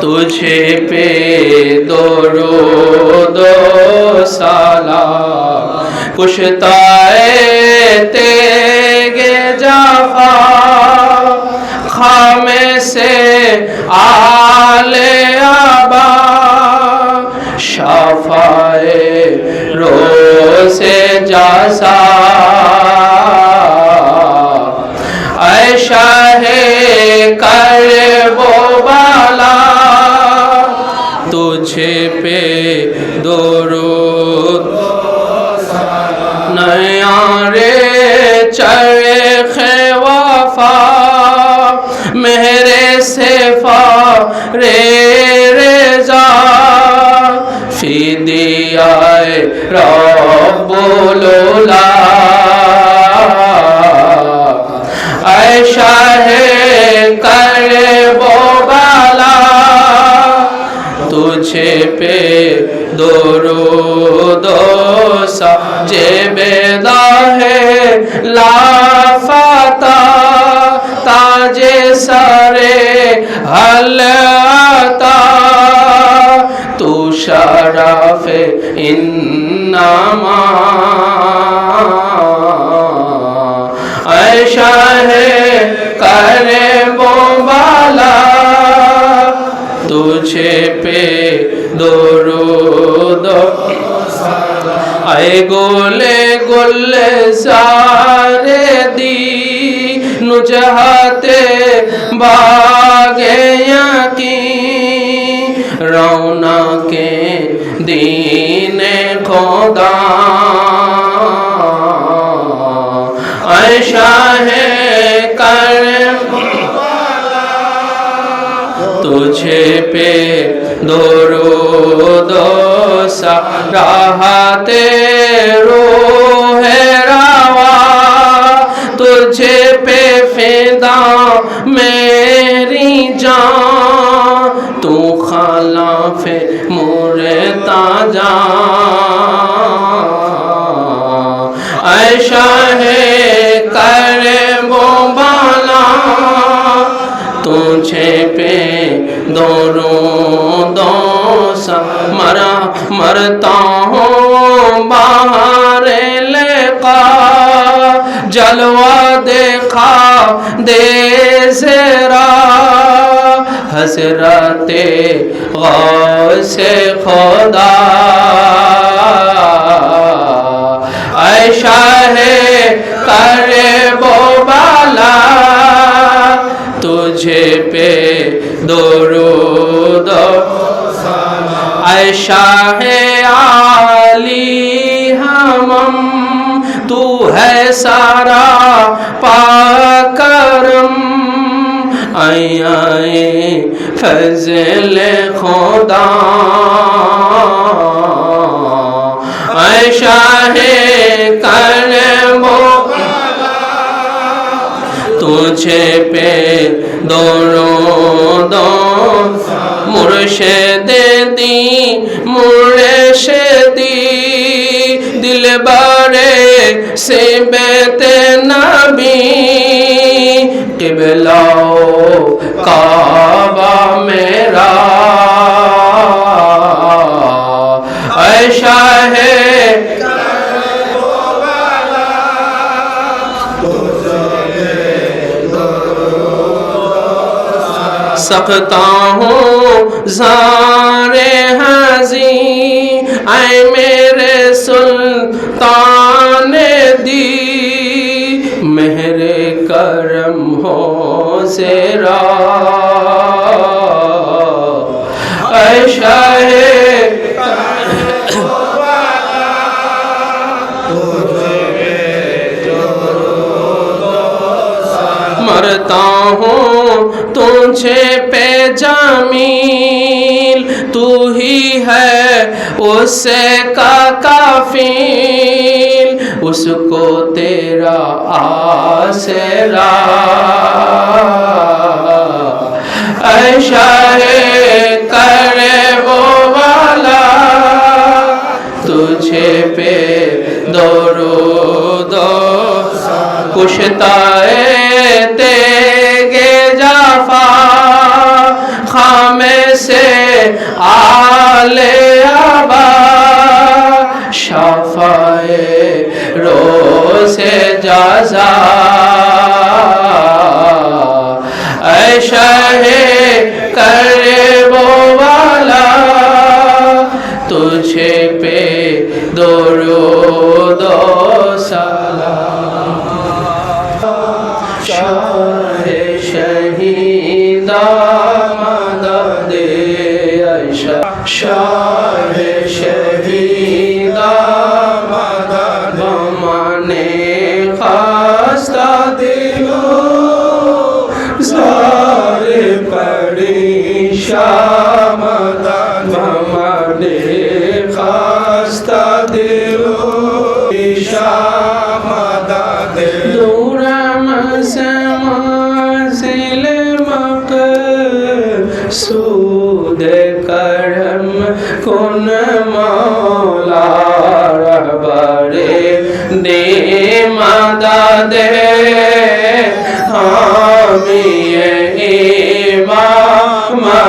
तुझे पे दो सलाम कुशताए तेगे जाफा खामे से आले আয় রব্বুলোলা আয় করে বোবালা তুঝে পে দোরো দরুদ সে বেদাহে লাফাতা তাজে সারে হলা রাফে ইন্নামা আয়শা হে করে বোবালা, তুঝে পে দোরো দো আয় গোলে গোলে সারে দি, নুজহাতে বাগে যাকি রৌনা কে পে দরুদ সাহাতে রোহেরাওয়া তুঝে পে ফেদা মেরি জান তু খালাফে মোরে তাজা مجھے پہ دوروں دو سا مرا مرتا ہوں باہر لقا، جلوہ دیکھا دے زیرا حضرت غوث خدا۔ اے ہے کرے सारा पाकरम आई आई फजल खुदा ऐशा है कर वो तुझे पे दोनों दो मुर्शद दी मुर्शदी बारे से बेते नबी किबलाओ काबा मेरा ऐशा है सकता हूँ जारे हजी مہر کرم ہو سیرا مرتا ہوں تجھے پہ جمیل، تو ہی ہے اس کا کافی उसको तेरा आसरा इशारे करे वो वाला तुझे पे दौरो दो कुशताए तेगे जाफा खामे से आले आबा جازا۔ اے شہ کر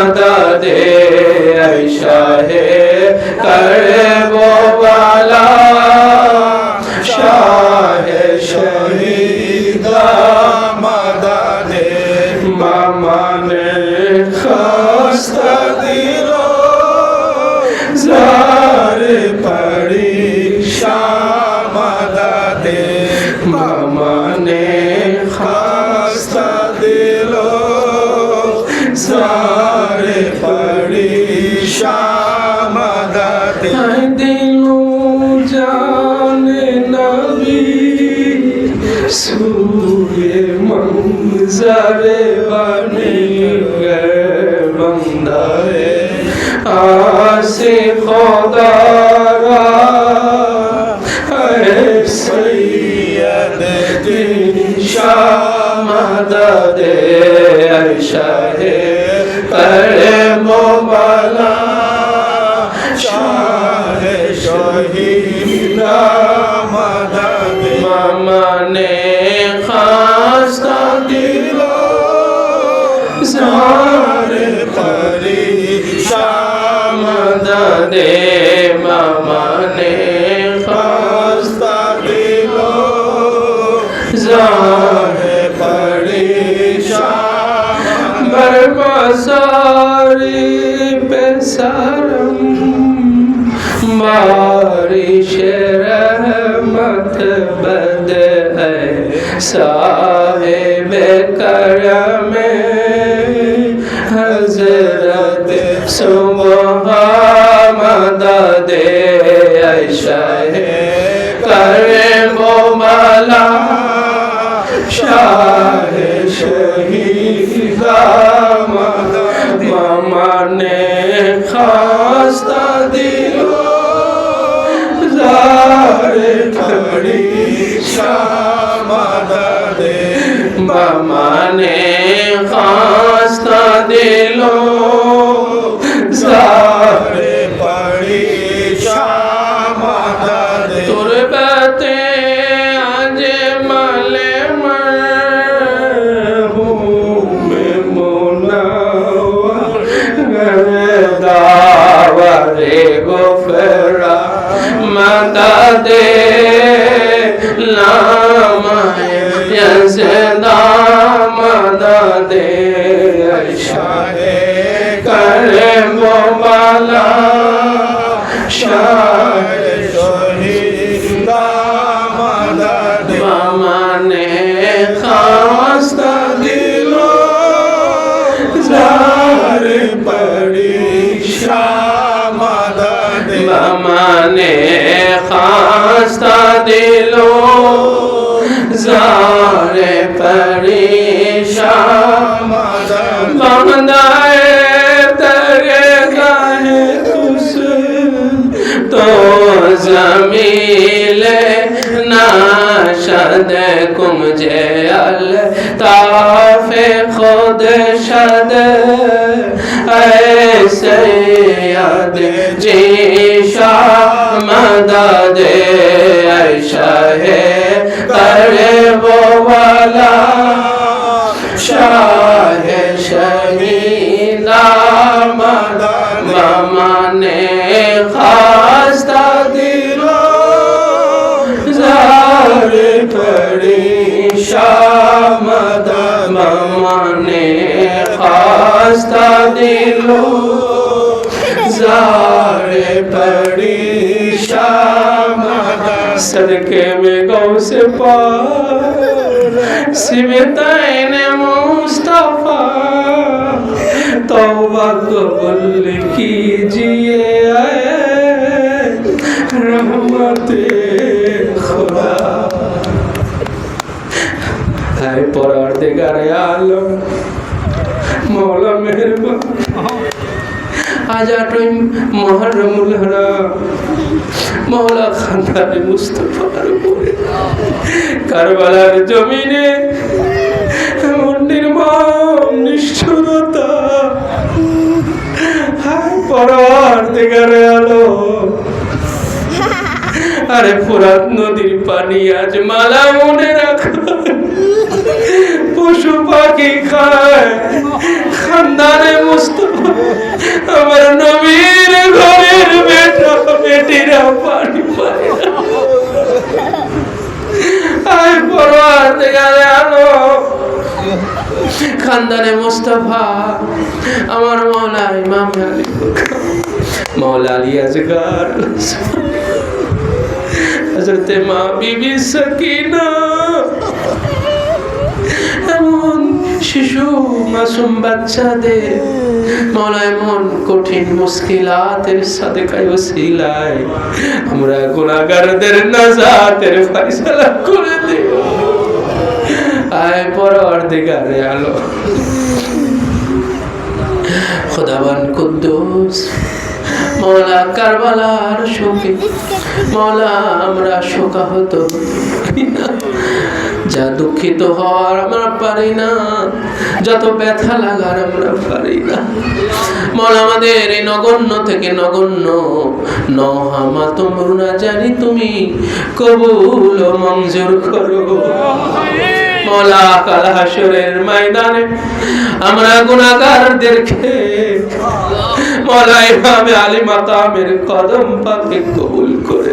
তাদের শাহে mulheres já azari besarım Bariş rahmet bede ey sahibe karame Hazret Subhan'a madade ey şahı রাস্তা দিল যারে খড়ি সামাদে মামানে খাস্তা দিলো। خواستہ دلو زار پڑی شام نے خواستہ دلوں زار پڑی شام تر گاہ تو زمین شدكم جعل تعف خود شد اے سید جی شاہ مدد اے شاہ قرب والا شاہ شہیدہ दिलो जारे पड़ी शामदन सदके में गौ से पार सिमतैन मुस्तफा तौबा कबूल कीजिए रहमत खुदा है परवरदिगार आलम মৌলা মেহরবা আজ আটই মহারমুল হারাম। মৌলা খানদানে মুস্তফার উপরে। কারবালার জমিনে মন্দির মা নিষ্ঠুরতা। দিগারে আলো। আরে পুরাত নদীর পানি আজ মালা মনে রাখ। পশু পাখি খায়। খানদানে মুস্তফা, আমার নবীর ঘরের বেটা বেটিরা পানি পায়। আয় পরোয়ার দিগারে আলো। খানদানে মুস্তফা, আমার মৌলা ইমাম আলী। মৌলা আলী আজগার। হজরতে মা বিবি সকিনা। শিশু, মাসুম বাচ্চাদের মৌলা এমন কঠিন মুশকিলাতের সাদেকায় ওসিলায়। আমরা গুনাহগারদের নাজাতের ফয়সালা করে দিও আয় পরওয়ারদিগারে আলো। খোদাবান কুদ্দুস মৌলা কারবালার শোকে মৌলা আমরা শোকাহত। হই না। যা দুঃখিত হওয়ার আমরা পারি না, যত ব্যথা লাগার আমরা পারি না। মন আমাদের এই নগণ্য থেকে নগণ্য। নহামা তোমরা জানি তুমি কবুল মঞ্জুর করো। মৌলা ময়দানে আমরা গুনাহগারদেরকে মৌলা ইমামে আলী মাতামের কদম পাকে কবুল করে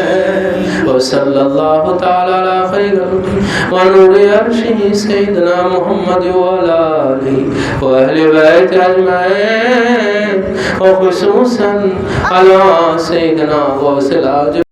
وصلى الله تعالى على خير ونور عرشه سيدنا محمد وعلى آله وأهل بيت أجمعين وخصوصا على سيدنا غوث العجب